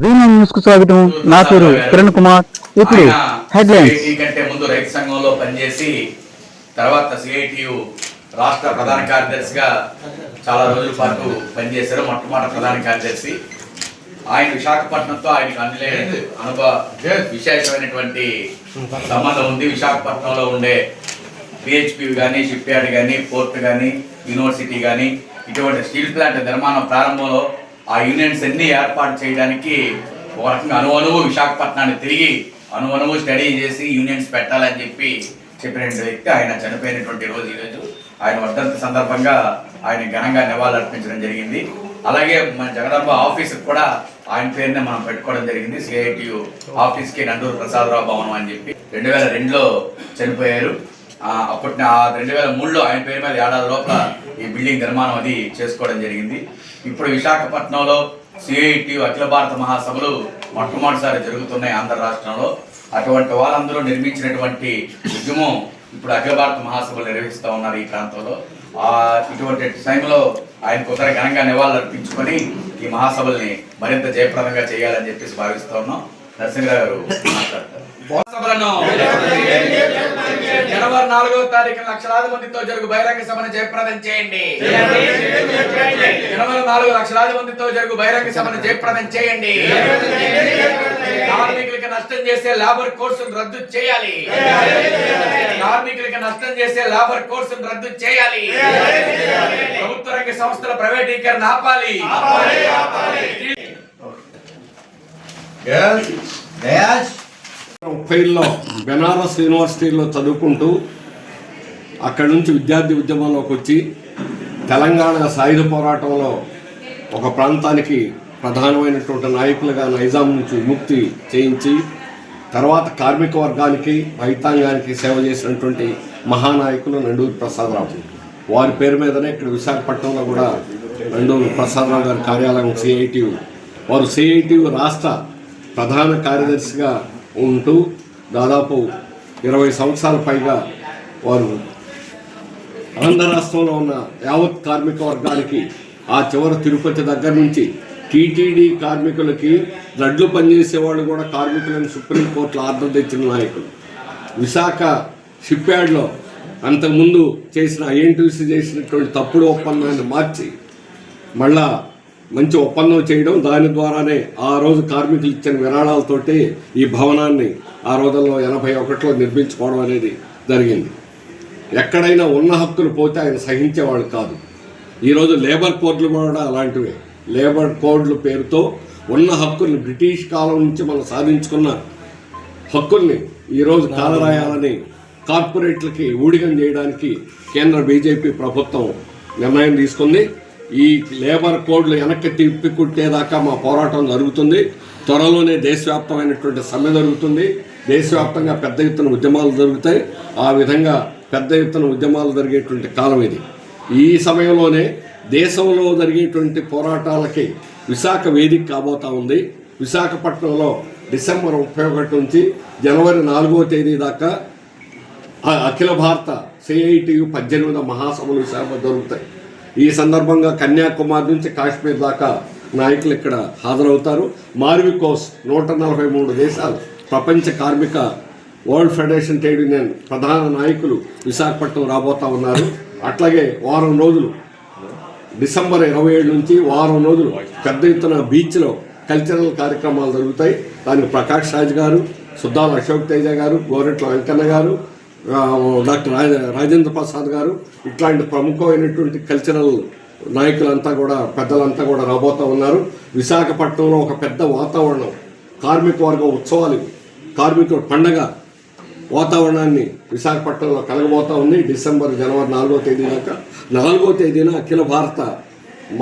వీణా న్యూస్కు స్వాగతం. నా పేరు కిరణ్ కుమార్. ఇప్పుడు హెడ్లైన్స్. కంటే ముందు రైతు సంఘంలో పనిచేసి తర్వాత సిఐటియు రాష్ట్ర ప్రధాన కార్యదర్శిగా చాలా రోజుల పాటు పనిచేశారు. మొట్టమొదటి ప్రధాన కార్యదర్శి. ఆయన విశాఖపట్నంతో ఆయనకు అందులేని అనుభవ విశేషమైనటువంటి సంబంధం ఉంది. విశాఖపట్నంలో ఉండే పిహెచ్పి కానీ షిప్ యార్డ్ కానీ పోర్ట్ కానీ యూనివర్సిటీ కానీ ఇటువంటి స్టీల్ ప్లాంట్ నిర్మాణం ప్రారంభంలో ఆ యూనియన్స్ అన్ని ఏర్పాటు చేయడానికి ఒక రకంగా అనువనువు విశాఖపట్నాన్ని తిరిగి అనువనువు స్టడీ చేసి యూనియన్స్ పెట్టాలని చెప్పి చెప్పినటువంటి వ్యక్తి. ఆయన చనిపోయినటువంటి రోజు ఈరోజు. ఆయన వర్ధంతి సందర్భంగా ఆయన ఘనంగా నివాళులు అర్పించడం జరిగింది. అలాగే మన జగదంబ ఆఫీస్ కూడా ఆయన పేరునే మనం పెట్టుకోవడం జరిగింది. సిఐటియు ఆఫీస్కి నండూరు ప్రసాదరావు భవనం అని చెప్పి రెండు వేల రెండులో చనిపోయారు. అప్పటి ఆ రెండు వేల మూడులో ఆయన పేరు మీద ఏడాది లోపల ఈ బిల్డింగ్ నిర్మాణం అది చేసుకోవడం జరిగింది. ఇప్పుడు విశాఖపట్నంలో సిఐటియు అఖిల భారత మహాసభలు మొట్టమొదటిసారి జరుగుతున్నాయి ఆంధ్ర రాష్ట్రంలో. అటువంటి వాళ్ళందరూ నిర్మించినటువంటి ఉద్యమం ఇప్పుడు అఖిల భారత మహాసభలు నిర్వహిస్తూ ఉన్నారు ఈ ప్రాంతంలో. ఇటువంటి టైంలో ఆయన కొందరు ఘనంగా నివాళులు అర్పించుకొని ఈ మహాసభల్ని మరింత జయప్రదంగా చేయాలని చెప్పేసి భావిస్తా ఉన్నాం. నరసింహరావు గారు మాట్లాడతారు. మహాసభలను జనవరి నాలుగవ తారీఖున లక్షలాది మందితో జరుగు బహిరంగ సభను జయప్రదం చేయండి. జనవరి నాలుగు లక్షలాది మందితో జరుగు బహిరంగ సభను జయప్రదం చేయండి. కార్మికులకి నష్టం చేసే లేబర్ కోర్సును రద్దు చేయాలి. కార్మికులకి నష్టం చేసే లేబర్ కోర్సును రద్దు చేయాలి. ప్రభుత్వ రంగ సంస్థల ప్రైవేటీకరణ ఆపాలి. ముప్పైలో బెనారస్ యూనివర్సిటీలో చదువుకుంటూ అక్కడి నుంచి విద్యార్థి ఉద్యమంలోకి వచ్చి తెలంగాణ సాయుధ పోరాటంలో ఒక ప్రాంతానికి ప్రధానమైనటువంటి నాయకులుగా నైజాం నుంచి విముక్తి చేయించి తర్వాత కార్మిక వర్గానికి రైతాంగానికి సేవ చేసినటువంటి మహానాయకులు నండూరి ప్రసాదరావు. వారి పేరు మీదనే ఇక్కడ విశాఖపట్నంలో కూడా నండూరి ప్రసాదరావు గారి కార్యాలయం సిఐటియు వారు సిఐటియు రాష్ట్ర ప్రధాన కార్యదర్శిగా ఉంటూ దాదాపు ఇరవై సంవత్సరాల పైగా వారు ఆంధ్ర రాష్ట్రంలో ఉన్న యావత్ కార్మిక వర్గానికి ఆ చివరి తిరుపతి దగ్గర నుంచి టీటీడీ కార్మికులకి రడ్లు పనిచేసే వాళ్ళు కూడా కార్మికులను సుప్రీంకోర్టులో ఆర్డర్ తెచ్చిన నాయకులు. విశాఖ షిప్ యార్డ్లో అంతకుముందు చేసిన ఐఎన్టీసీ చేసినటువంటి తప్పుడు ఒప్పందాన్ని మార్చి మళ్ళా మంచి ఒప్పందం చేయడం దాని ద్వారానే ఆ రోజు కార్మికులు ఇచ్చిన విరాళాలతోటి ఈ భవనాన్ని ఆ రోజుల్లో ఎనభై ఒకటిలో నిర్మించుకోవడం అనేది జరిగింది. ఎక్కడైనా ఉన్న హక్కులు పోతే ఆయన సహించేవాడు కాదు. ఈరోజు లేబర్ కోడ్లు కూడా అలాంటివే. లేబర్ కోడ్లు పేరుతో ఉన్న హక్కుల్ని బ్రిటిష్ కాలం నుంచి మనం సాధించుకున్న హక్కుల్ని ఈరోజు కాలరాయాలని కార్పొరేట్లకి ఊడిగం చేయడానికి కేంద్ర బీజేపీ ప్రభుత్వం నిర్ణయం తీసుకుంది. ఈ లేబర్ కోడ్లు వెనక్కి తిప్పి కుట్టేదాకా మా పోరాటం జరుగుతుంది. త్వరలోనే దేశవ్యాప్తమైనటువంటి సమ్మె జరుగుతుంది. దేశవ్యాప్తంగా పెద్ద ఎత్తున ఉద్యమాలు జరుగుతాయి. ఆ విధంగా పెద్ద ఎత్తున ఉద్యమాలు జరిగేటువంటి కాలం ఇది. ఈ సమయంలోనే దేశంలో జరిగేటువంటి పోరాటాలకి విశాఖ వేదిక కాబోతా ఉంది. విశాఖపట్నంలో డిసెంబర్ ముప్పై ఒకటి నుంచి జనవరి నాలుగో తేదీ దాకా అఖిల భారత సిఐటియు పద్దెనిమిది మహాసభలు విశాఖ జరుగుతాయి. ఈ సందర్భంగా కన్యాకుమారి నుంచి కాశ్మీర్ దాకా నాయకులు ఇక్కడ హాజరవుతారు. మార్వికోస్ నూట నలభై మూడు దేశాలు ప్రపంచ కార్మిక వరల్డ్ ఫెడరేషన్ ట్రేడ్ యూనియన్ ప్రధాన నాయకులు విశాఖపట్నం రాబోతా ఉన్నారు. అట్లాగే వారం రోజులు డిసెంబర్ ఇరవై ఏడు నుంచి వారం రోజులు పెద్ద ఎత్తున బీచ్లో కల్చరల్ కార్యక్రమాలు జరుగుతాయి. దానికి ప్రకాష్ రాజ్ గారు సుద్దాల అశోక్ తేజ గారు గోరెట్ల వెంకన్న గారు డాక్టర్ రాజ రాజేంద్ర ప్రసాద్ గారు ఇట్లాంటి ప్రముఖమైనటువంటి కల్చరల్ నాయకులంతా కూడా పెద్దలంతా కూడా రాబోతా ఉన్నారు. విశాఖపట్నంలో ఒక పెద్ద వాతావరణం కార్మిక వర్గ ఉత్సవాలు కార్మికుల పండగ వాతావరణాన్ని విశాఖపట్నంలో కలగబోతా ఉంది. డిసెంబర్ జనవరి నాలుగో తేదీ దాకా. నాలుగో తేదీన అఖిల భారత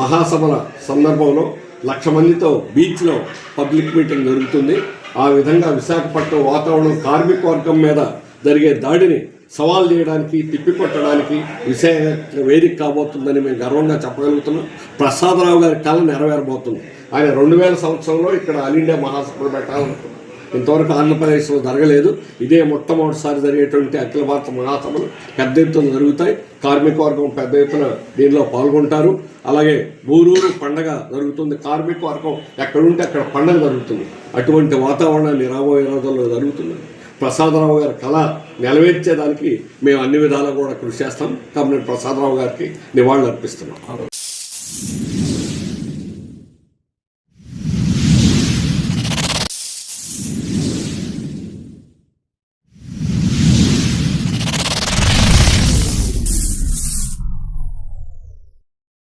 మహాసభల సందర్భంలో లక్ష మందితో బీచ్లో పబ్లిక్ మీటింగ్ జరుగుతుంది. ఆ విధంగా విశాఖపట్నం వాతావరణం కార్మిక వర్గం మీద జరిగే దాడిని సవాల్ చేయడానికి తిప్పికొట్టడానికి విశేష వేదిక కాబోతుందని మేము గర్వంగా చెప్పగలుగుతున్నాం. ప్రసాదరావు గారి కళ నెరవేరబోతుంది. ఆయన రెండు వేల సంవత్సరంలో ఇక్కడ ఆల్ ఇండియా మహాసభలు పెట్టాలనుకున్నారు ఇంతవరకు ఆంధ్రప్రదేశ్లో జరగలేదు. ఇదే మొట్టమొదటిసారి జరిగేటువంటి అఖిల భారత మహాసభలు పెద్ద ఎత్తున జరుగుతాయి. కార్మిక వర్గం పెద్ద ఎత్తున దీనిలో పాల్గొంటారు. అలాగే ఊరూరు పండగ జరుగుతుంది. కార్మిక వర్గం ఎక్కడుంటే అక్కడ పండగ జరుగుతుంది. అటువంటి వాతావరణాన్ని రాబోయే రోజుల్లో జరుగుతుంది. ప్రసాదరావు గారి కళ నెరవేర్చేదానికి మేము అన్ని విధాలు కూడా కృషి చేస్తాం. కాబట్టి ప్రసాదరావు గారికి నివాళులు అర్పిస్తున్నాం